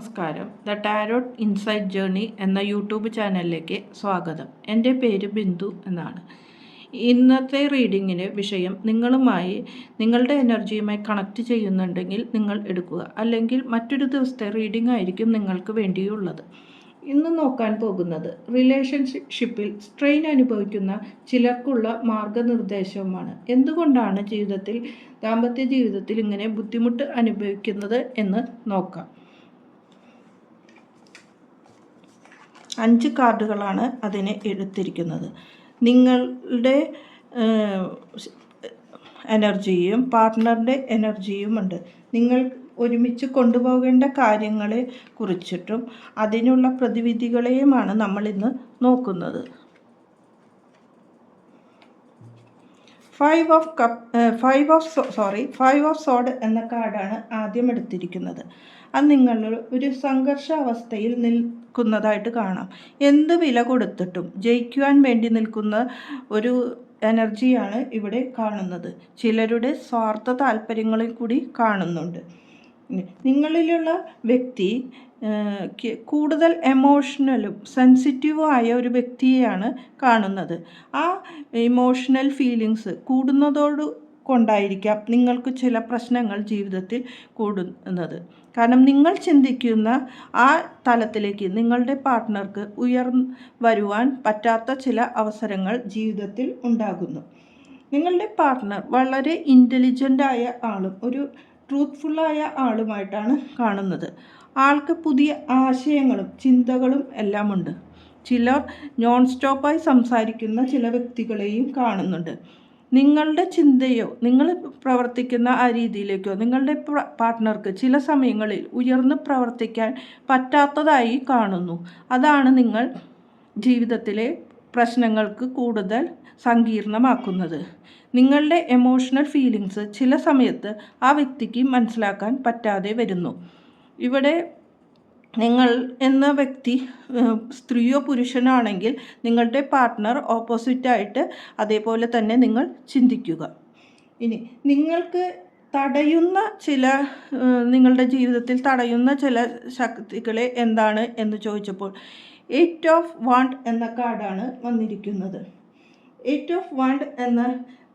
നമസ്കാരം. The tarot insight journey എന്ന YouTube ചാനലിലേക്ക് സ്വാഗതം. എന്റെ പേര് ബിന്ദു എന്നാണ്. ഇന്നത്തെ റീഡിങ്ങിന് വിഷയം നിങ്ങളുമായി നിങ്ങളുടെ എനർജിയുമായി കണക്റ്റ് ചെയ്യുന്നുണ്ടെങ്കിൽ നിങ്ങൾ എടുക്കുക. അല്ലെങ്കിൽ മറ്റൊരു ദിവസത്തെ റീഡിംഗ് ആയിരിക്കും നിങ്ങൾക്ക് വേണ്ടിയുള്ളത്. ഇന്ന് നോക്കാൻ പോകുന്നത് റിലേഷൻഷിപ്പിൽ സ്ട്രെയിൻ അനുഭവിക്കുന്ന ചിലർക്കുള്ള മാർഗനിർദ്ദേശവുമാണ്. എന്തുകൊണ്ടാണ് ജീവിതത്തിൽ ദാമ്പത്യ ജീവിതത്തിൽ ഇങ്ങനെ ബുദ്ധിമുട്ട് അനുഭവിക്കുന്നത് എന്ന് നോക്കാം. അഞ്ച് കാർഡുകളാണ് അതിന് എടുത്തിരിക്കുന്നത്. നിങ്ങളുടെ എനർജിയും പാർട്ട്ണറിന്റെ എനർജിയും ഉണ്ട്. നിങ്ങൾ ഒരുമിച്ച് കൊണ്ടുപോകേണ്ട കാര്യങ്ങളെ കുറിച്ചിട്ടും അതിനുള്ള പ്രതിവിധികളെയുമാണ് നമ്മളിന്ന് നോക്കുന്നത്. Five of cup five of sorry five of sword എന്ന കാർഡാണ് ആദ്യം എടുത്തിരിക്കുന്നത്. അത് നിങ്ങൾ ഒരു സംഘർഷാവസ്ഥയിൽ നിൽക്കുന്നതായിട്ട് കാണാം. എന്ത് വില കൊടുത്തിട്ടും ജയിക്കുവാൻ വേണ്ടി നിൽക്കുന്ന ഒരു എനർജിയാണ് ഇവിടെ കാണുന്നത്. ചിലരുടെ സ്വാർത്ഥ താല്പര്യങ്ങളിൽ കൂടി കാണുന്നുണ്ട്. നിങ്ങളിലുള്ള വ്യക്തി കൂടുതൽ എമോഷണലും സെൻസിറ്റീവും ആയ ഒരു വ്യക്തിയെയാണ് കാണുന്നത്. ആ ഇമോഷണൽ ഫീലിങ്സ് കൂടുന്നതോട് കൊണ്ടായിരിക്കാം നിങ്ങൾക്ക് ചില പ്രശ്നങ്ങൾ ജീവിതത്തിൽ കൂടുന്നത്. കാരണം നിങ്ങൾ ചിന്തിക്കുന്ന ആ തലത്തിലേക്ക് നിങ്ങളുടെ പാർട്ട്ണർക്ക് ഉയർന്നു വരുവാൻ പറ്റാത്ത ചില അവസരങ്ങൾ ജീവിതത്തിൽ ഉണ്ടാകുന്നു. നിങ്ങളുടെ പാർട്ട്ണർ വളരെ ഇന്റലിജന്റായ ആളും ഒരു ട്രൂത്ത്ഫുള്ളായ ആളുമായിട്ടാണ് കാണുന്നത്. ആൾക്ക് പുതിയ ആശയങ്ങളും ചിന്തകളും എല്ലാമുണ്ട്. ചിലർ നോൺ സ്റ്റോപ്പായി സംസാരിക്കുന്ന ചില വ്യക്തികളെയും കാണുന്നുണ്ട്. നിങ്ങളുടെ ചിന്തയോ നിങ്ങൾ പ്രവർത്തിക്കുന്ന ആ രീതിയിലേക്കോ നിങ്ങളുടെ പാർട്ട്ണർക്ക് ചില സമയങ്ങളിൽ ഉയർന്ന് പ്രവർത്തിക്കാൻ പറ്റാത്തതായി കാണുന്നു. അതാണ് നിങ്ങൾ ജീവിതത്തിലെ പ്രശ്നങ്ങൾക്ക് കൂടുതൽ സങ്കീർണമാക്കുന്നത്. നിങ്ങളുടെ എമോഷണൽ ഫീലിങ്സ് ചില സമയത്ത് ആ വ്യക്തിക്ക് മനസ്സിലാക്കാൻ പറ്റാതെ വരുന്നു. ഇവിടെ നിങ്ങൾ എന്ന വ്യക്തി സ്ത്രീയോ പുരുഷനാണെങ്കിൽ നിങ്ങളുടെ പാർട്ട്ണർ ഓപ്പോസിറ്റായിട്ട് അതേപോലെ തന്നെ നിങ്ങൾ ചിന്തിക്കുക. ഇനി നിങ്ങൾക്ക് തടയുന്ന ചില നിങ്ങളുടെ ജീവിതത്തിൽ തടയുന്ന ചില ശക്തികളെ എന്താണ് എന്ന് ചോദിച്ചപ്പോൾ എയ്റ്റ് ഓഫ് വാണ്ട് എന്ന കാർഡാണ് വന്നിരിക്കുന്നത്. എയ്റ്റ് ഓഫ് വാണ്ട് എന്ന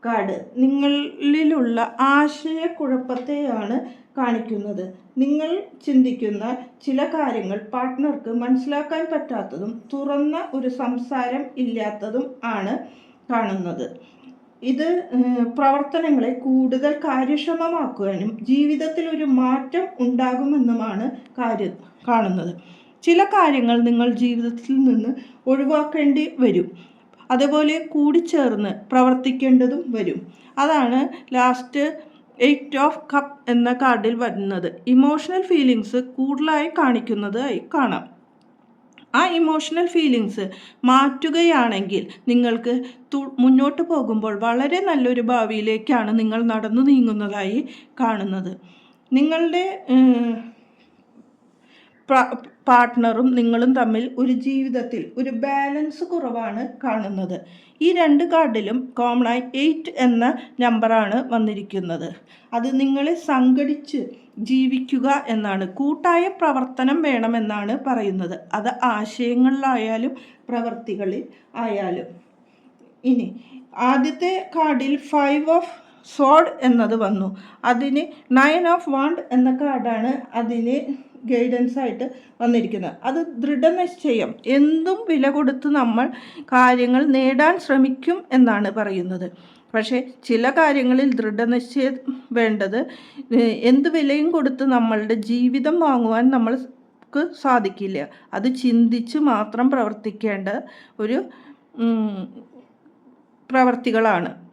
കാർഡ് നിങ്ങളിലുള്ള ആശയക്കുഴപ്പത്തെയാണ് കാണിക്കുന്നത്. നിങ്ങൾ ചിന്തിക്കുന്ന ചില കാര്യങ്ങൾ പാർട്ട്ണർക്ക് മനസ്സിലാക്കാൻ പറ്റാത്തതും തുറന്ന ഒരു സംസാരം ഇല്ലാത്തതും ആണ് കാണുന്നത്. ഇത് പ്രവർത്തനങ്ങളെ കൂടുതൽ കാര്യക്ഷമമാക്കുവാനും ജീവിതത്തിൽ ഒരു മാറ്റം ഉണ്ടാകുമെന്നുമാണ് കാര്യം കാണുന്നത്. ചില കാര്യങ്ങൾ നിങ്ങൾ ജീവിതത്തിൽ നിന്ന് ഒഴിവാക്കേണ്ടി വരും. അതുപോലെ കൂടിച്ചേർന്ന് പ്രവർത്തിക്കേണ്ടതും വരും. അതാണ് ലാസ്റ്റ് എയ്റ്റ് ഓഫ് കപ്പ് എന്ന കാർഡിൽ വരുന്നത്. ഇമോഷണൽ ഫീലിങ്സ് കൂടുതലായി കാണിക്കുന്നതായി കാണാം. ആ ഇമോഷണൽ ഫീലിങ്സ് മാറ്റുകയാണെങ്കിൽ നിങ്ങൾക്ക് മുന്നോട്ട് പോകുമ്പോൾ വളരെ നല്ലൊരു ഭാവിയിലേക്കാണ് നിങ്ങൾ നടന്നു നീങ്ങുന്നതായി കാണുന്നത്. നിങ്ങളുടെ പാർട്ട്ണറും നിങ്ങളും തമ്മിൽ ഒരു ജീവിതത്തിൽ ഒരു ബാലൻസ് കുറവാണ് കാണുന്നത്. ഈ രണ്ട് കാർഡിലും കോമൺ ആയി എയ്റ്റ് എന്ന നമ്പറാണ് വന്നിരിക്കുന്നത്. അത് നിങ്ങളെ സംഘടിച്ച് ജീവിക്കുക എന്നാണ്. കൂട്ടായ പ്രവർത്തനം വേണമെന്നാണ് പറയുന്നത്. അത് ആശയങ്ങളിലായാലും പ്രവർത്തികളിൽ ആയാലും. ഇനി ആദ്യത്തെ കാർഡിൽ ഫൈവ് ഓഫ് സോഡ് എന്നത് വന്നു. അതിന് നയൻ ഓഫ് വാണ്ട് എന്ന കാർഡാണ് അതിന് ഗൈഡൻസ് ആയിട്ട് വന്നിരിക്കുന്നത്. അത് ദൃഢനിശ്ചയം. എന്തും വില കൊടുത്ത് നമ്മൾ കാര്യങ്ങൾ നേടാൻ ശ്രമിക്കും എന്നാണ് പറയുന്നത്. പക്ഷേ ചില കാര്യങ്ങളിൽ ദൃഢനിശ്ചയം വേണ്ടത് എന്ത് വിലയും കൊടുത്ത് നമ്മളുടെ ജീവിതം വാങ്ങുവാൻ നമ്മൾക്ക് സാധിക്കില്ല. അത് ചിന്തിച്ച് മാത്രം പ്രവർത്തിക്കേണ്ട ഒരു പ്രവർത്തികളാണ്.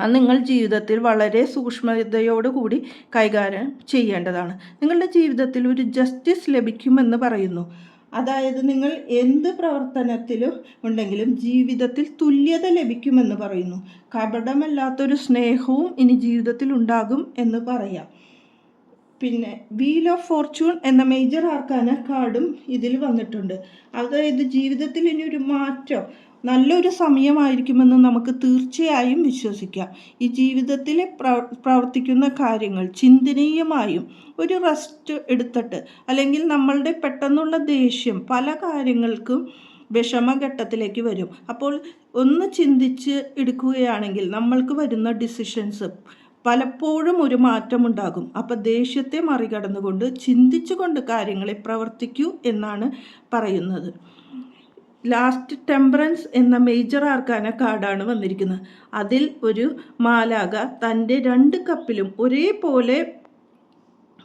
അത് നിങ്ങൾ ജീവിതത്തിൽ വളരെ സൂക്ഷ്മതയോടുകൂടി കൈകാര്യം ചെയ്യേണ്ടതാണ്. നിങ്ങളുടെ ജീവിതത്തിൽ ഒരു ജസ്റ്റിസ് ലഭിക്കുമെന്ന് പറയുന്നു. അതായത് നിങ്ങൾ എന്ത് പ്രവർത്തനത്തിലും ഉണ്ടെങ്കിലും ജീവിതത്തിൽ തുല്യത ലഭിക്കുമെന്ന് പറയുന്നു. കപടമല്ലാത്തൊരു സ്നേഹവും ഇനി ജീവിതത്തിൽ ഉണ്ടാകും എന്ന് പറയാം. പിന്നെ വീൽ ഓഫ് ഫോർച്യൂൺ എന്ന മേജർ ആർക്കാന കാർഡും ഇതിൽ വന്നിട്ടുണ്ട്. അതായത് ജീവിതത്തിൽ ഇനി ഒരു മാറ്റം നല്ലൊരു സമയമായിരിക്കുമെന്ന് നമുക്ക് തീർച്ചയായും വിശ്വസിക്കാം. ഈ ജീവിതത്തിലെ പ്രവർത്തിക്കുന്ന കാര്യങ്ങൾ ചിന്തനീയമായും ഒരു റെസ്റ്റ് എടുത്തിട്ട് അല്ലെങ്കിൽ നമ്മളുടെ പെട്ടെന്നുള്ള ദേഷ്യം പല കാര്യങ്ങൾക്കും വിഷമഘട്ടത്തിലേക്ക് വരും. അപ്പോൾ ഒന്ന് ചിന്തിച്ച് എടുക്കുകയാണെങ്കിൽ നമ്മൾക്ക് വരുന്ന ഡിസിഷൻസ് പലപ്പോഴും ഒരു മാറ്റമുണ്ടാകും. അപ്പം ദേഷ്യത്തെ മറികടന്നുകൊണ്ട് ചിന്തിച്ചുകൊണ്ട് കാര്യങ്ങളെ പ്രവർത്തിക്കൂ എന്നാണ് പറയുന്നത്. ലാസ്റ്റ് ടെമ്പറൻസ് എന്ന മേജർ ആർക്കാന കാർഡാണ് വന്നിരിക്കുന്നത്. അതിൽ ഒരു മാലാക തന്റെ രണ്ട് കപ്പിലും ഒരേപോലെ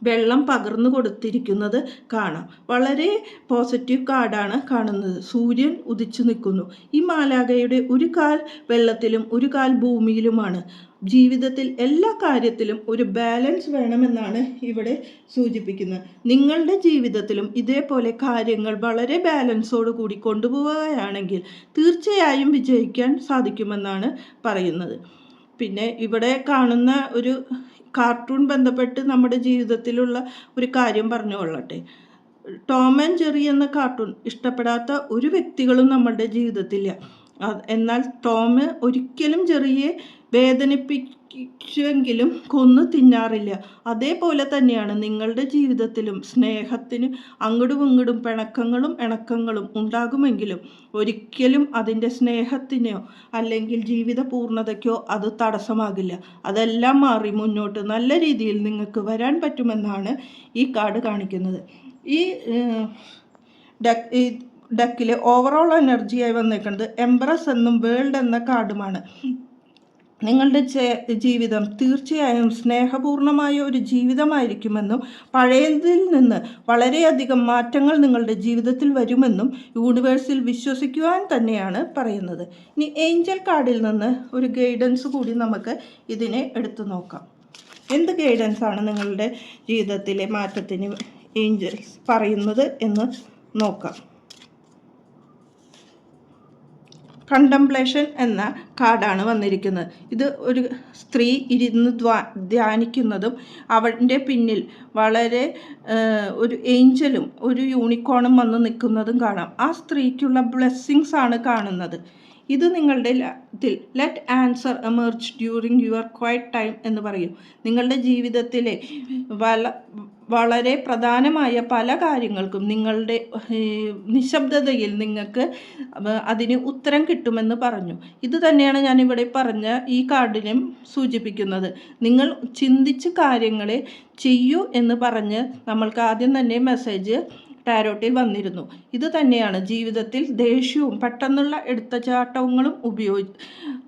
വെള്ളം പകർന്നു കൊടുത്തിരിക്കുന്നത് കാണാം. വളരെ പോസിറ്റീവ് കാർഡാണ് കാണുന്നത്. സൂര്യൻ ഉദിച്ചു നിൽക്കുന്നു. ഈ മാലാകയുടെ ഒരു കാൽ വെള്ളത്തിലും ഒരു കാൽ ഭൂമിയിലുമാണ്. ജീവിതത്തിൽ എല്ലാ കാര്യത്തിലും ഒരു ബാലൻസ് വേണമെന്നാണ് ഇവിടെ സൂചിപ്പിക്കുന്നത്. നിങ്ങളുടെ ജീവിതത്തിലും ഇതേപോലെ കാര്യങ്ങൾ വളരെ ബാലൻസോട് കൂടി കൊണ്ടുപോവുകയാണെങ്കിൽ തീർച്ചയായും വിജയിക്കാൻ സാധിക്കുമെന്നാണ് പറയുന്നത്. പിന്നെ ഇവിടെ കാണുന്ന ഒരു കാർട്ടൂൺ ബന്ധപ്പെട്ട് നമ്മുടെ ജീവിതത്തിലുള്ള ഒരു കാര്യം പറഞ്ഞു കൊള്ളട്ടെ. ടോം ആൻഡ് ജെറി എന്ന കാർട്ടൂൺ ഇഷ്ടപ്പെടാത്ത ഒരു വ്യക്തികളും നമ്മുടെ ജീവിതത്തില്ല. എന്നാൽ ടോം ഒരിക്കലും ജെറിയെ വേദനിപ്പിച്ചെങ്കിലും കൊന്നു തിന്നാറില്ല. അതേപോലെ തന്നെയാണ് നിങ്ങളുടെ ജീവിതത്തിലും സ്നേഹത്തിന് അങ്ങടും ഇങ്ങടും പിണക്കങ്ങളും ഇണക്കങ്ങളും ഉണ്ടാകുമെങ്കിലും ഒരിക്കലും അതിന്റെ സ്നേഹത്തിനോ അല്ലെങ്കിൽ ജീവിത പൂർണതയ്ക്കോ അത് തടസ്സമാകില്ല. അതെല്ലാം മാറി മുന്നോട്ട് നല്ല രീതിയിൽ നിങ്ങൾക്ക് വരാൻ പറ്റുമെന്നാണ് ഈ കാർഡ് കാണിക്കുന്നത്. ഈ ഡക്കിലെ ഓവറോൾ എനർജിയായി വന്നേക്കുന്നത് എംബ്രസ് എന്നും വേൾഡ് എന്ന കാർഡുമാണ്. നിങ്ങളുടെ ജീവിതം തീർച്ചയായും സ്നേഹപൂർണമായ ഒരു ജീവിതമായിരിക്കുമെന്നും പഴയതിൽ നിന്ന് വളരെയധികം മാറ്റങ്ങൾ നിങ്ങളുടെ ജീവിതത്തിൽ വരുമെന്നും യൂണിവേഴ്സിൽ വിശ്വസിക്കുവാൻ തന്നെയാണ് പറയുന്നത്. ഇനി ഏഞ്ചൽ കാർഡിൽ നിന്ന് ഒരു ഗൈഡൻസ് കൂടി നമുക്ക് ഇതിനെ എടുത്തു നോക്കാം. എന്ത് ഗൈഡൻസ് ആണ് നിങ്ങളുടെ ജീവിതത്തിലെ മാറ്റത്തിന് ഏഞ്ചൽസ് പറയുന്നത് എന്ന് നോക്കാം. കണ്ടംപ്ലേഷൻ എന്ന കാർഡാണ് വന്നിരിക്കുന്നത്. ഇത് ഒരു സ്ത്രീ ഇരുന്ന് ധ്യാനിക്കുന്നതും അവന്റെ പിന്നിൽ വളരെ ഒരു ഏഞ്ചലും ഒരു യൂണിക്കോണും വന്ന് നിൽക്കുന്നതും കാണാം. ആ സ്ത്രീക്കുള്ള ബ്ലെസ്സിങ്സ് ആണ് കാണുന്നത്. ഇത് നിങ്ങളുടെ ഇതിൽ let answer emerge during your quiet time എന്ന് പറയും. നിങ്ങളുടെ ജീവിതത്തിലെ വള വളരെ പ്രധാനമായ പല കാര്യങ്ങൾക്കും നിങ്ങളുടെ നിശബ്ദതയിൽ നിങ്ങൾക്ക് അതിന് ഉത്തരം കിട്ടുമെന്ന് പറഞ്ഞു. ഇത് തന്നെയാണ് ഞാനിവിടെ പറഞ്ഞ ഈ കാർഡിലും സൂചിപ്പിക്കുന്നത്. നിങ്ങൾ ചിന്തിച്ച് കാര്യങ്ങളെ ചെയ്യൂ എന്ന് പറഞ്ഞ് നമ്മൾക്ക് ആദ്യം തന്നെ മെസ്സേജ് ടാരോട്ടിൽ വന്നിരുന്നു. ഇത് തന്നെയാണ് ജീവിതത്തിൽ ദേഷ്യവും പെട്ടെന്നുള്ള എടുത്തചാട്ടങ്ങളും ഉപയോഗി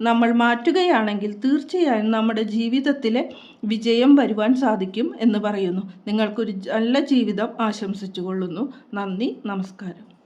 നമ്മൾ മാറ്റുകയാണെങ്കിൽ തീർച്ചയായും നമ്മുടെ ജീവിതത്തിലെ വിജയം വരുവാൻ സാധിക്കും എന്ന് പറയുന്നു. നിങ്ങൾക്കൊരു നല്ല ജീവിതം ആശംസിച്ചു കൊള്ളുന്നു നന്ദി നമസ്കാരം.